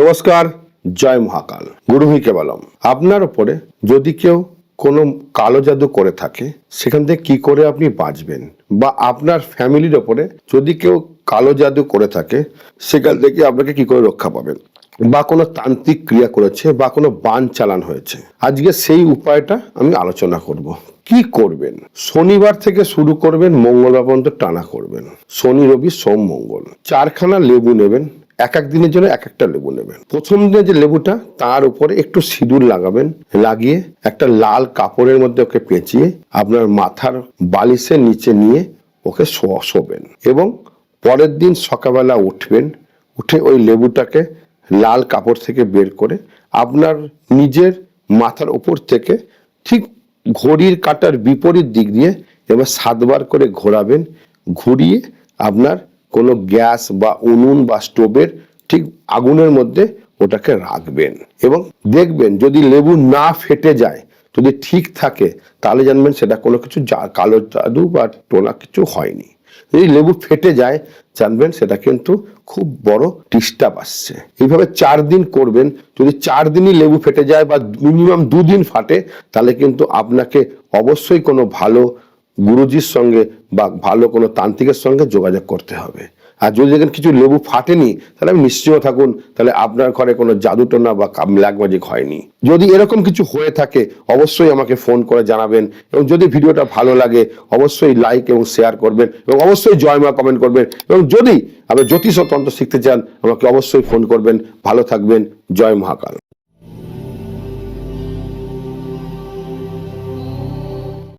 নমস্কার, জয় মহাকাল। গুরুহি কেবলম, আপনার ওপরে যদি কেউ কোনো কালো জাদু করে থাকে, সেখান থেকে কি করে আপনি বাঁচবেন? বা আপনার ফ্যামিলির ওপরে যদি কেউ কালো জাদু করে থাকে, সেখান থেকে আপনাকে কি করে রক্ষা পাবেন? বা কোনো তান্ত্রিক ক্রিয়া করেছে, বা কোনো বান চালান হয়েছে? আজকে সেই উপায়টা আমি আলোচনা করব। কি করবেন? শনিবার থেকে শুরু করবেন, মঙ্গলবার পর্যন্ত টানা করবেন। শনি, রবি, সোম, মঙ্গল। চারখানা লেবু নেবেন এক এক দিনের জন্য এক একটা লেবু নেবেন। প্রথম দিনে যে লেবুটা, তার উপরে একটু সিঁদুর লাগাবেন, লাগিয়ে একটা লাল কাপড়ের মধ্যে ওকে পেঁচিয়ে আপনার মাথার বালিশের নিচে নিয়ে ওকে শোবেন এবং পরের দিন সকালবেলা উঠবেন, উঠে ওই লেবুটাকে লাল কাপড় থেকে বের করে আপনার নিজের মাথার উপর থেকে ঠিক ঘড়ির কাটার বিপরীত দিক দিয়ে এবার সাতবার করে ঘোরাবেন, ঘুরিয়ে আপনার কোনো গ্যাস বা উনুন বা স্টোভের ঠিক আগুনের মধ্যে ওটাকে রাখবেন এবং দেখবেন যদি লেবু না ফেটে যায়, যদি ঠিক থাকে, তাহলে জানবেন সেটা কোনো কিছু কালো জাদু বা টোনা কিছু হয়নি। যদি লেবু ফেটে যায়, জানবেন সেটা কিন্তু খুব বড় ডিস্টার্ব আসছে। এইভাবে চার দিন করবেন, যদি চার দিনই লেবু ফেটে যায় বা মিনিমাম দুদিন ফাটে, তাহলে কিন্তু আপনাকে অবশ্যই কোনো ভালো গুরুজির সঙ্গে বা ভালো কোনো তান্ত্রিকের সঙ্গে যোগাযোগ করতে হবে। আর যদি দেখেন কিছু লেবু ফাটেনি, তাহলে আমি নিশ্চয় থাকুন, তাহলে আপনার ঘরে কোনো জাদুটোনা বা ম্যাজিক হয়নি। যদি এরকম কিছু হয়ে থাকে, অবশ্যই আমাকে ফোন করে জানাবেন এবং যদি ভিডিওটা ভালো লাগে, অবশ্যই লাইক এবং শেয়ার করবেন এবং অবশ্যই জয় মা কমেন্ট করবেন এবং যদি আপনি জ্যোতিষ তন্ত্র শিখতে চান, আমাকে অবশ্যই ফোন করবেন। ভালো থাকবেন, জয় মহাকাল।